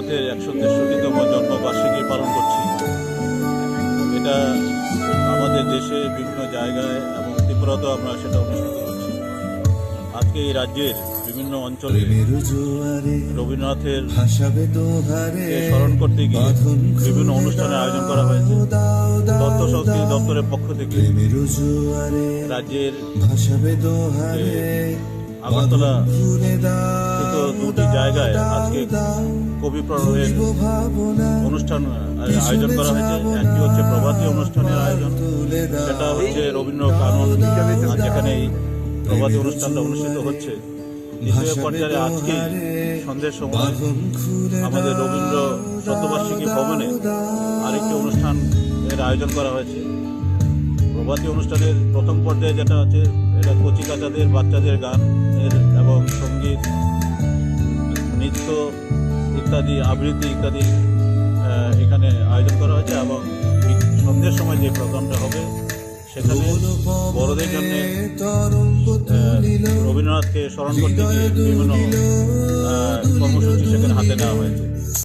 রবীন্দ্রনাথের একশো তেষট্টিতম জন্মবার্ষিকী পালন করছি। এটা আমাদের দেশে বিভিন্ন জায়গায় এবং ত্রিপুরাতেও আমরা সেটা অনুষ্ঠিত করছি। আজকে এই রাজ্যের বিভিন্ন অঞ্চলে রবীন্দ্রনাথের স্মরণ করতে গিয়ে বিভিন্ন অনুষ্ঠানের আয়োজন করা হয়েছে। তথ্য সংস্কৃতি দপ্তরের পক্ষ থেকে রাজ্যের আগরতলা দুটি জায়গায় আজকে কবি প্রণয়ের অনুষ্ঠান আয়োজন করা হয়েছে। একটি হচ্ছে প্রভাতী অনুষ্ঠানের আয়োজন। সেটা হচ্ছে রবীন্দ্র কানন যেখানে এই প্রভাতী অনুষ্ঠানটা অনুষ্ঠিত হচ্ছে। দ্বিতীয় পর্যায়ে আজকে সন্ধ্যের সময় আমাদের রবীন্দ্র শতবার্ষিকী ভবনে আরেকটি অনুষ্ঠান এর আয়োজন করা হয়েছে। প্রভাতী অনুষ্ঠানের প্রথম পর্যায়ে যেটা আছে এটা কচি কাচাদের বাচ্চাদের গান এর এবং সংগীত নৃত্য ইত্যাদি আবৃত্তি ইত্যাদি এখানে আয়োজন করা হয়েছে এবং সন্ধ্যের সময় যে প্রোগ্রামটা হবে সেখানে বড়দের জন্য রবীন্দ্রনাথকে স্মরণ করতে গিয়ে বিভিন্ন কর্মসূচি সেখানে হাতে নেওয়া হয়েছে।